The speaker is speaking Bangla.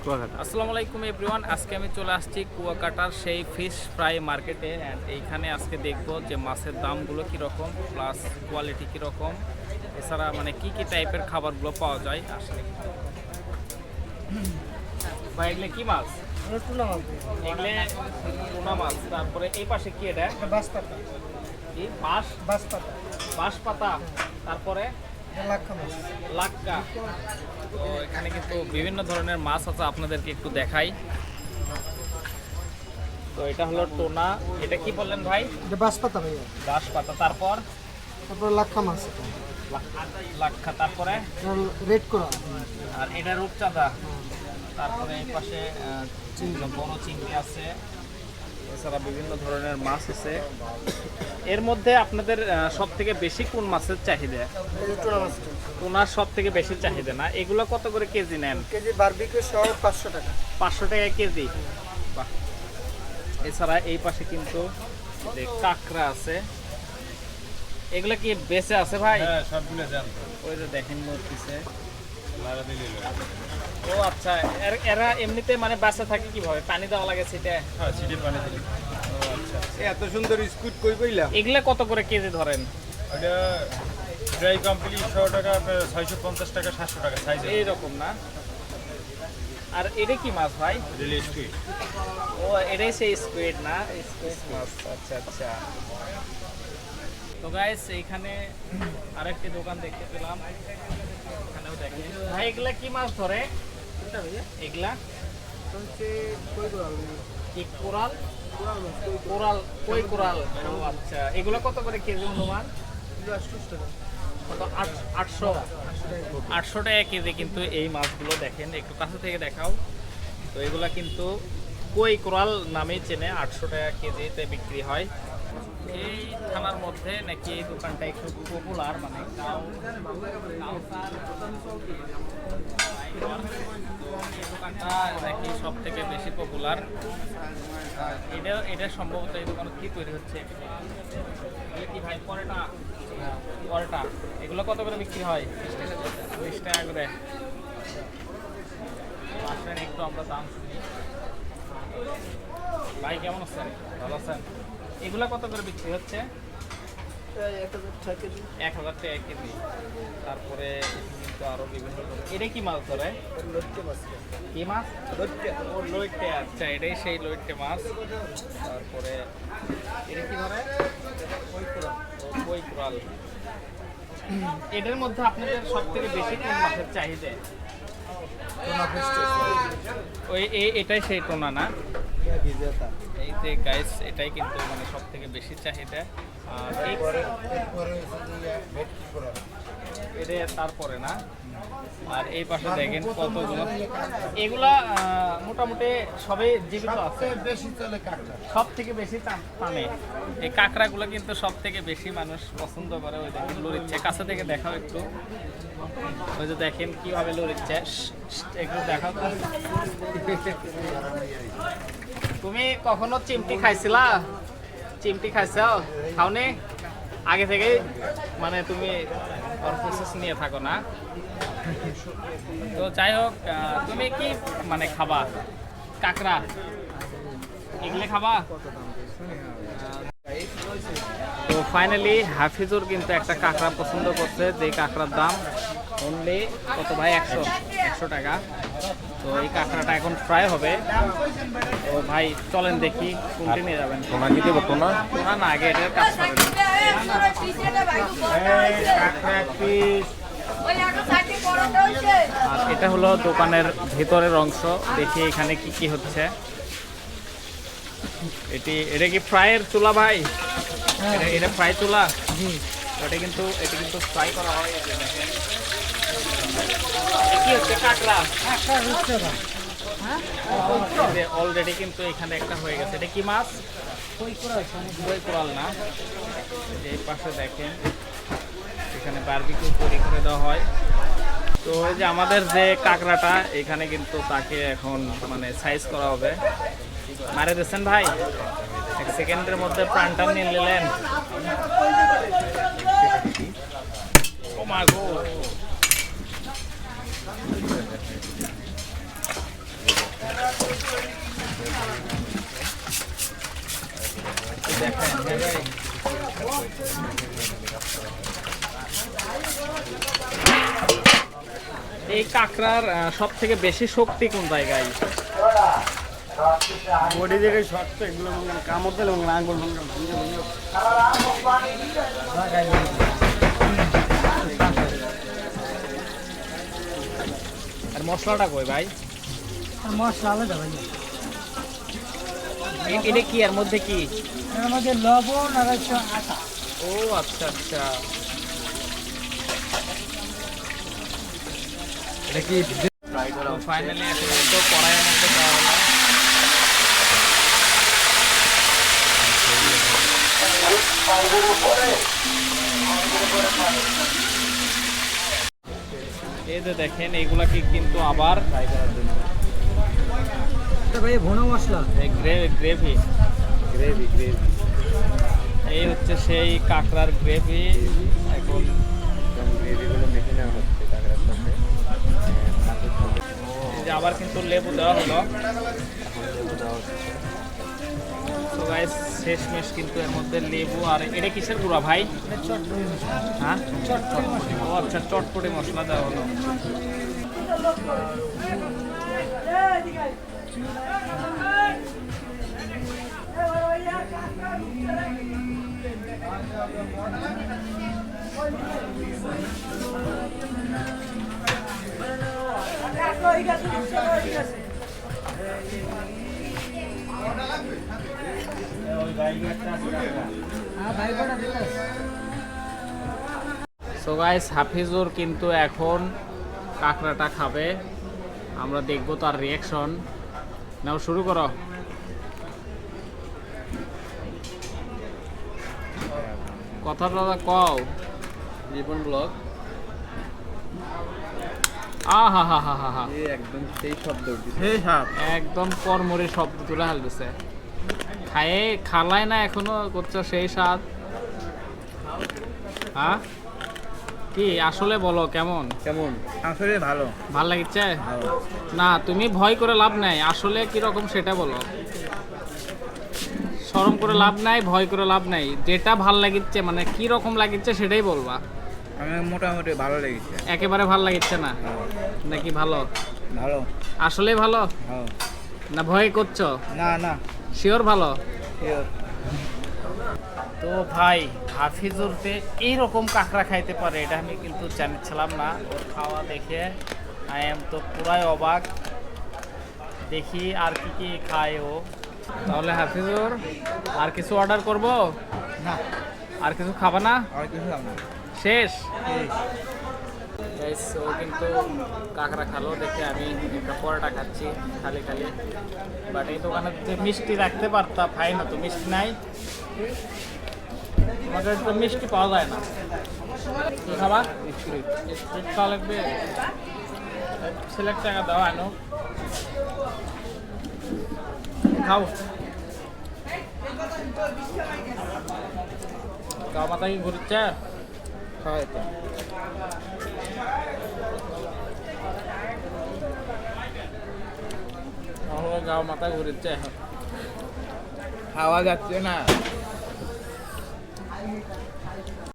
আসসালামু আলাইকুম এভরিওয়ান আজকে আমি চলে আসছি কুয়াকাটার সেই ফিশ ফ্রাই মার্কেটে অ্যান্ড এইখানে আজকে দেখব যে মাছের দামগুলো কীরকম প্লাস কোয়ালিটি কীরকম। এছাড়া মানে কি কি টাইপের খাবারগুলো পাওয়া যায় আসলে। ভাই এগুলো কি মাছ? এগুলো টুনা মাছ। তারপরে এই পাশে কি এটা? বাঁশ বাঁশ পাতা তারপরে? লাক্কা তো এখানে কিন্তু বিভিন্ন ধরনের মাছ আছে আপনাদেরকে একটু দেখাই। তো এটা হলো টোনা। এটা কি বললেন ভাই? বাঁশপাতা ভাইয়া। বাঁশ পাতা তারপর? তারপরে লাক্ষা মাছ লাক্ষা তারপরে? রেড করা। আর এটা রূপচাঁদা। তারপরে এই পাশে বড় চিংড়ি আছে। এছাড়া বিভিন্ন ধরনের মাছ আছে। এর মধ্যে আপনাদের সব থেকে বেশি কোন মাছের চাহিদা? টোনার সব থেকে বেশি চাহিদা না? এগুলো কত করে কেজি নেন? কেজি বারবিকে সহ পাঁচশো টাকা। পাঁচশো টাকা কেজি? বাহ। এছাড়া এই পাশে কিন্তু যে কাঁকড়া আছে এগুলো কি বেঁচে আছে ভাই? হ্যাঁ সবগুলো জানতো ওই যে দেখেন মরতেছে। ও আচ্ছা এরা এমনিতে মানে বাসা থাকে কীভাবে? পানি দেওয়া লাগে সেটা হ্যাঁ সিটি পানি আচ্ছা। এত সুন্দর স্কুট কই কইলাম এগুলা কত করে কেজি ধরেন? ওটা ড্রাই কমপ্লিট ছশো টাকা ছয়শো পঞ্চাশ টাকা সাতশো টাকা সাইজ এইরকম না? আর এটা কি মাছ ভাই? রিলি স্কুইট ও এটাই সেই স্কুইড না? স্কুইড মাছ আচ্ছা আচ্ছা। তো গাইস এইখানে আরেকটি দোকান দেখতে পেলাম। এখানেও দেখেন। ভাই এগুলা কি মাছ ধরে? এগুলা। হচ্ছে কই করা কি কোরাল? কোরাল কই কোরাল? ও আচ্ছা এগুলো কত করে কেজি অনুমান? আটশো। আটশো টাকা কেজি কিন্তু এই মাছগুলো দেখেন একটু কাছে থেকে দেখাও। তো এগুলা কিন্তু কই কোরাল নামেই চেনে আটশো টাকা কেজিতে বিক্রি হয়। এই থানার মধ্যে নাকি এই দোকানটা একটু পপুলার মানে কাউ কাউসার এই দোকানটা নাকি সব থেকে বেশি পপুলার এটা এটা সম্ভবত এই দোকানে কি তৈরি হচ্ছে? কি ভাই পরোটা। এগুলো কত করে বিক্রি হয়? বিশ টাকা করে। আসেন, একটু আমরা দাম শুনি। ভাই, কেমন আছেন? ভালো আছেন। এগুলো কত করে বিক্রি হচ্ছে? এক হাজার টাকা কেজি এক কেজি। তারপরে কিন্তু আরও বিভিন্ন এটা কি মাছ ধরে? কি মাছ? ও লইটে আচ্ছা এটাই সেই লইটে মাছ। তারপরে এটা কি ধরে? কই কুড়াল এটার মধ্যে আপনাদের সব থেকে বেশি কোন মাছের চাহিদা? ওই এ- এটাই সেই টোনা না? এই যে গাইস এটাই কিন্তু মানে সব থেকে বেশি চাহিদা। আর এটা তারপরে না? আর এই পাশে দেখেন কতগুলো। এগুলা মোটামুটি সবই জীবিত আছে। বেশি সব থেকে বেশি টান- এই কাঁকড়াগুলো কিন্তু সব থেকে বেশি মানুষ পছন্দ করে। ওই দেখেন লড়িচ্ছে কাছে থেকে দেখাও একটু। ওই যে দেখেন কীভাবে লড়িচ্ছে একটু দেখাও। তুমি কখনো চিমটি খাইছিলা? চিমটি খাইছ? খাওনি? আগে থেকে মানে তুমি নিয়ে থাকো না। তো যাই হোক তুমি কি মানে খাবা? কাঁকড়া। এগুলো খাবা? তো ফাইনালি হাফিজুর কিন্তু একটা কাঁকড়া পছন্দ করছে, যে কাঁকড়ার দাম অনলি কত ভাই? একশো। একশো টাকা। তো এই কাঁকড়াটা এখন ফ্রাই হবে। তো ভাই চলেন দেখি কোনটি নিয়ে যাবেন। তোমরা কি দেবো তোমরা না না আগে এটার কাজ করেন আর এটা হলো দোকানের ভেতরের অংশ। দেখি এখানে কি কি হচ্ছে। এটি এটা কি ফ্রাইয়ের চুলা ভাই? এটা- এটা ফ্রাই চুলা? এটা কিন্তু এটা কিন্তু ফ্রাই করা হয়। দেখেন। অলরেডি কিন্তু এখানে একটা হয়ে গেছে। এটা কি মাছ? কোরাল না। এই যে পাশে দেখেন এখানে বারবিকিউ তৈরি করে দেওয়া হয়। তো এই যে আমাদের যে কাঁকড়াটা এখানে কিন্তু তাকে এখন মানে সাইজ করা হবে। মারে দিচ্ছেন ভাই? এক সেকেন্ডের মধ্যে প্রাণটা নিয়ে নিলেন। ও মা এই কাঁকড়ার সব থেকে বেশি শক্তি কোন জায়গায়? বডি দেখে শক্ত এগুলো কামড় দিলে আঙুল ভেঙে ভেঙে আর মশলাটা কই ভাই? মশলা আলাদা ভাই। এ- এটা কি এর মধ্যে কি? এর মধ্যে লবণ আর হচ্ছে আটা। ও আচ্ছা আচ্ছা। এটা কি ফাইনালি এখন তো কড়াইয়ের মধ্যে দেওয়া হলো। এই যে দেখেন এইগুলাকে কিন্তু আবার ভাই ভুনো মশলা? গ্রেভি। Gravy gravy. এই হচ্ছে সেই কাঁকড়ার গ্রেভি। এখন গ্রেভিগুলো মেখে নেওয়া হচ্ছে কাঁকড়ার সাথে। যে আবার কিন্তু লেবু দেওয়া হলো। তো গাইস শেষমেশ কিন্তু এর মধ্যে লেবু আর এটা কিসের গুঁড়া ভাই? হ্যাঁ? ও আচ্ছা চটপটি মশলা দেওয়া হলো। সো গাইস হাফিজুর কিন্তু এখন কাঁকড়াটা খাবে। আমরা দেখব তার রিয়াকশন নাও শুরু করো। কথাটা কও। জীবন ব্লগ। আহা হা হা হা হা এই একদম সেই শব্দ একদম কর্মরে শব্দ তুলে হালতেছে খায়ে খালায় না এখনও করছ সেই স্বাদ? হ্যাঁ কি আসলে বলো কেমন? কেমন? আসলে ভালো। ভালো লাগিচ্ছে ভালো। না তুমি ভয় করে লাভ নাই। আসলে কি রকম সেটা বলো। শরম করে লাভ নাই ভয় করে লাভ নাই। যেটা ভালো লাগিচ্ছে মানে কি রকম লাগিচ্ছে সেটাই বলবা। আমি মোটামুটি ভালো লেগেছে। একেবারে ভালো লাগিচ্ছে না? নাকি ভালো? ভালো। আসলে ভালো? ভালো। না ভয় করছ? না না। শিওর ভালো? শিওর তো ভাই হাফিজুরতে এইরকম কাঁকড়া খাইতে পারে এটা আমি কিন্তু জানিছিলাম না। ওর খাওয়া দেখে আই এম তো পুরাই অবাক। দেখি আর কি কি খায় ও। তাহলে হাফিজুর আর কিছু অর্ডার করব? না। আর কিছু খাবা না? আর কিছু না। শেষ? ও কিন্তু কাঁকড়া খালো দেখে আমি একটা পরোটা খাচ্ছি খালি খালি। বাট এই দোকানে যে মিষ্টি রাখতে পারতাম খাই না তো মিষ্টি নাই। আমাদের তো মিষ্টি পাওয়া যায় না কি খাবা স্ট্রিট স্ট্রিট খাওয়া লাগবে সিলেক্ট টাকা দাও আনো খাও গাও মাথা কি ঘুরছে হয় তো আমার গাও মাথা ঘুরছে এখন খাওয়া যাচ্ছে না Obrigada.